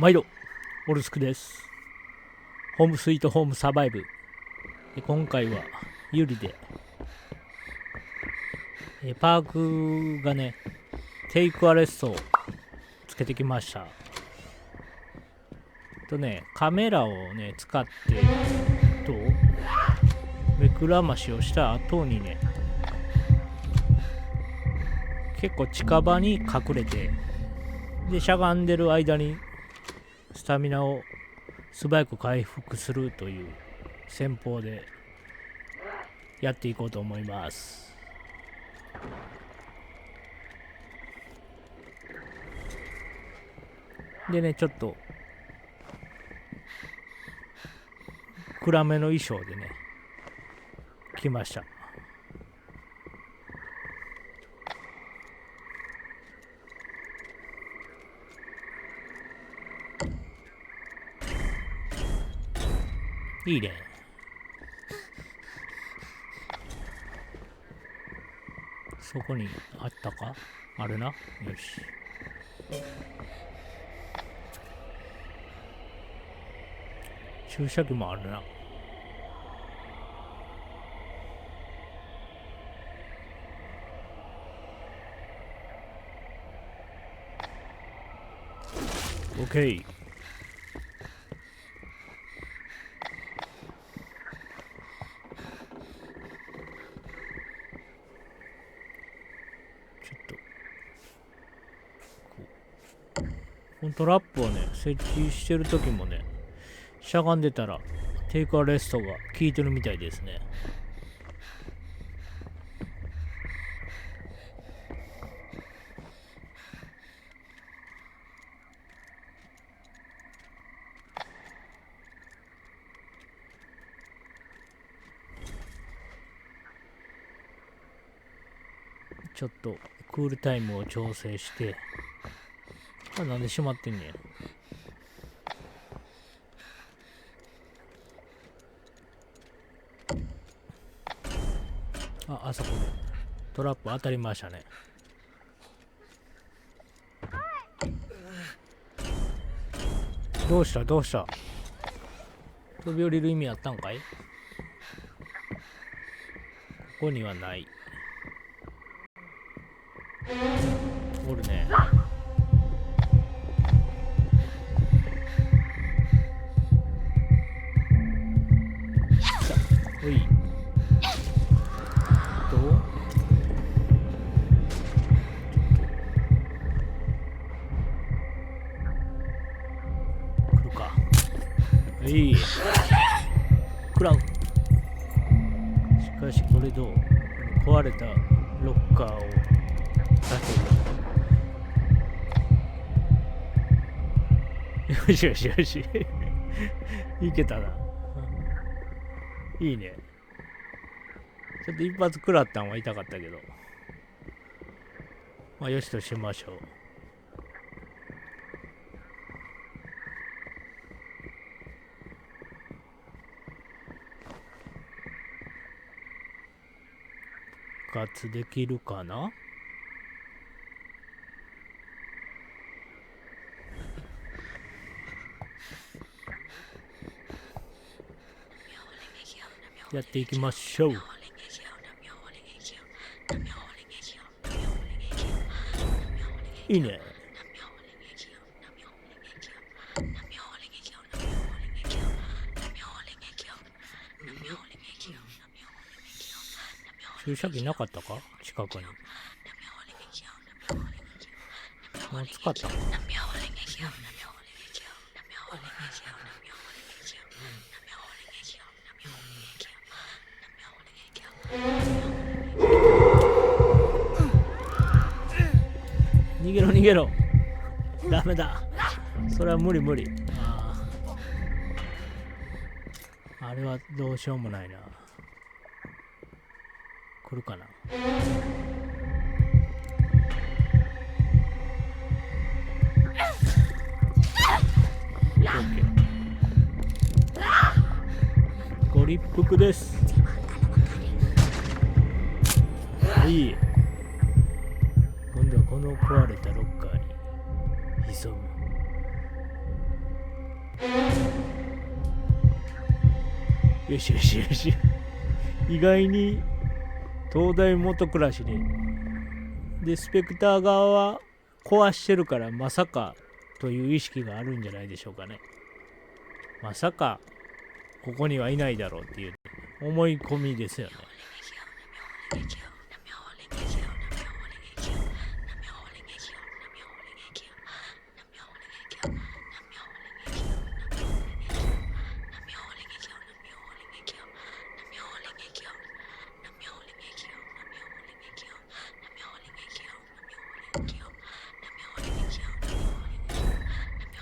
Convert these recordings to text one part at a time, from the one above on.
毎度、オルスクです。ホームスイートホームサバイブ。で今回は、有利で、えパークがね、テイクアレストをつけてきました。とね、カメラをね、使って、と、目くらましをした後にね、結構近場に隠れて、で、しゃがんでる間に、スタミナを素早く回復するという戦法でやっていこうと思います。でね、ちょっと暗めの衣装でね、来ました。いいね。そこにあったか？あるな？よし。注射器もあるな。オッケー。ちょっとこうこのトラップをね設置してる時もねしゃがんでたらテイクアレストが効いてるみたいですね。ちょっとクールタイムを調整してあなんで閉まってんねや。ああそこ。でトラップ当たりましたね。どうしたどうした。飛び降りる意味あったんかい？ここにはない。おるね。かしこれどう？壊れたロッカーを出せるよしよしよし。いけたな。いいね。ちょっと一発食らったんは痛かったけど。まあ、よしとしましょう。活できるかな？やっていきましょう。いいね。注射器なかったか？近くに。もう使った。逃げろ逃げろ。ダメだ。それは無理無理。ああれはどうしようもないな。来るかな。ご立腹です。いい。今度はこの壊れたロッカーに急ぐよしよしよし。意外に東大元暮らしに。でスペクター側は壊してるからまさかという意識があるんじゃないでしょうかね。まさかここにはいないだろうっていう思い込みですよね。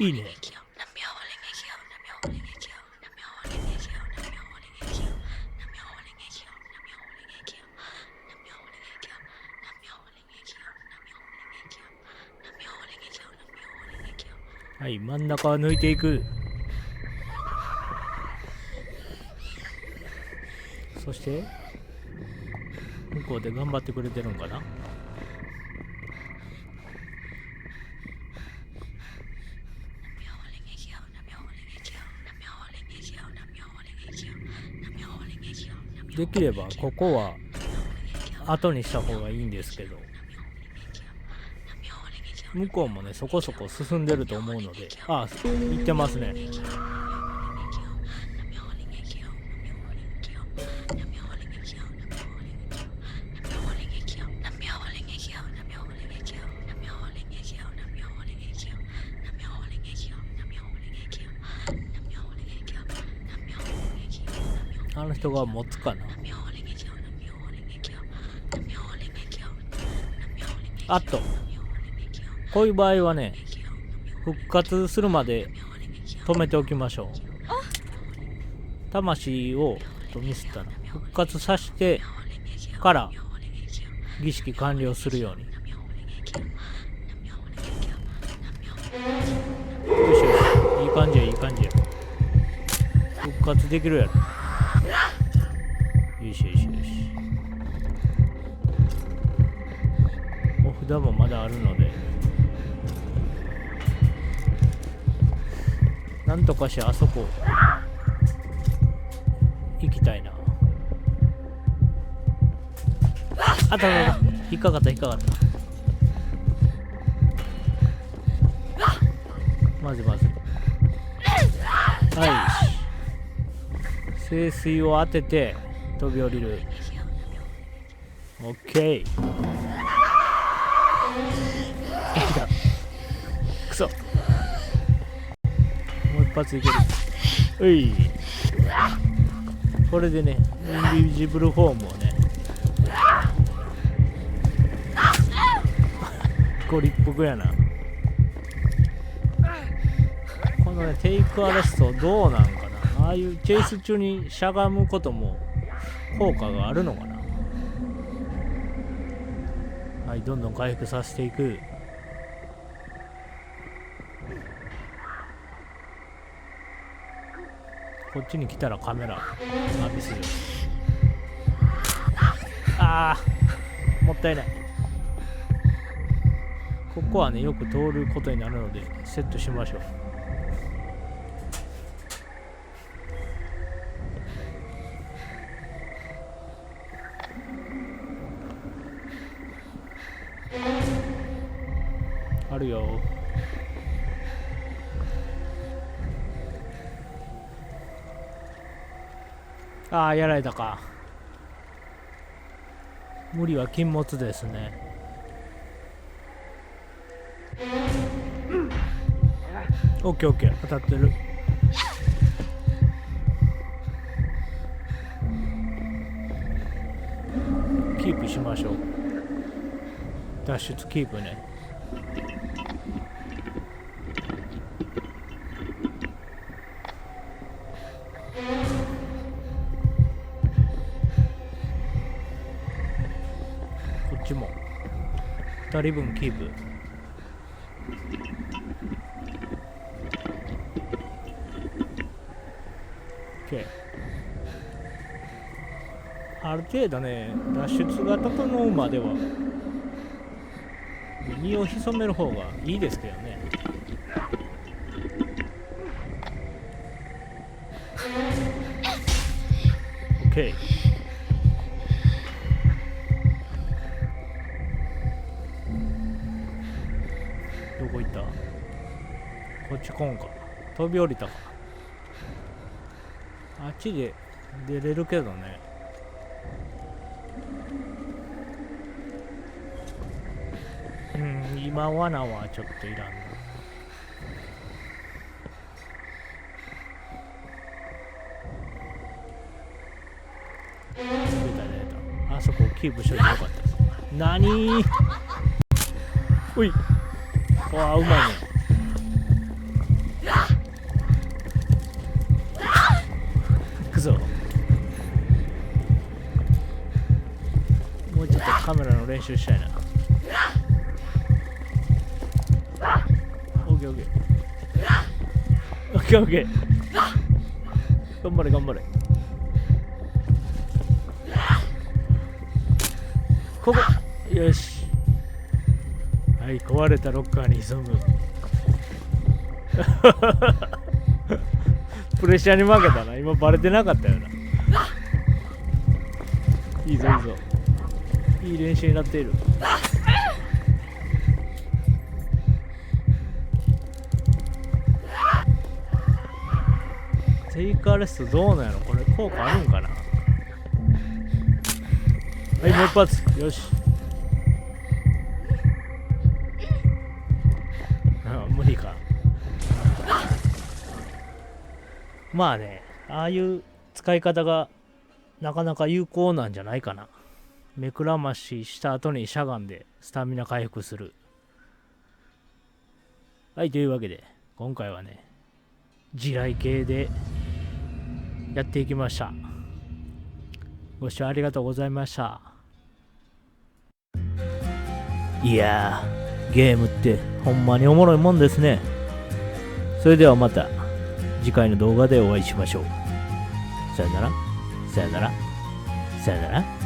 いいね。はい、真ん中を抜いていく。そして、向こうで頑張ってくれてるんかなできればここは後にした方がいいんですけど。向こうもねそこそこ進んでると思うので。あ行ってますね。の人が持つかな。あっと。こういう場合はね復活するまで止めておきましょう。魂をとミスったな復活させてから儀式完了するように。よいしよしいい感じやいい感じや。復活できるやろ。よしよしよし。お札もまだあるので。なんとかしあそこ行きたいな。あったあった引っかかった引っかかった。まずまず。はい。清水を当てて。飛び降りる。オッケー来た。くそ。もう一発いける。うい。これでねインビジブルフォームをね。ご立腹やな。このねテイクアレストどうなんかな。ああいうチェイス中にしゃがむことも効果があるのかな？はいどんどん回復させていく。こっちに来たらカメラ。浴びするあーもったいない。ここはねよく通ることになるのでセットしましょう。あるよ。ああやられたか。無理は禁物ですね。オッケーオッケー当たってる。キープしましょう。脱出キープね。こっちも。2人分キープ。ある程度ね脱出が整うまでは身を潜める方がいいですけどね。オッケー。どこ行った？こっち来んか。飛び降りたか。あっちで出れるけどね。今罠はちょっといらんな。出た出た。あそこキープしといてよかったです。何？おい。わあうまいね。行くぞ。もうちょっとカメラの練習したいな。ケーオッケーオッケーオッケー頑張れ頑張れ。ここ。よし。はい壊れたロッカーに急ぐ プレッシャーに負けたな。今バレてなかったよな。いいぞいいぞ。いい練習になっている。テイカーレストどうなんやろこれ効果あるんかな？はいもう一発。よし。あ無理か。まあねああいう使い方がなかなか有効なんじゃないかな。目くらましした後にしゃがんでスタミナ回復する。はいというわけで今回はね地雷系でやっていきました。ご視聴ありがとうございました。いやーゲームってほんまにおもろいもんですね。それではまた次回の動画でお会いしましょう。さよならさよならさよなら。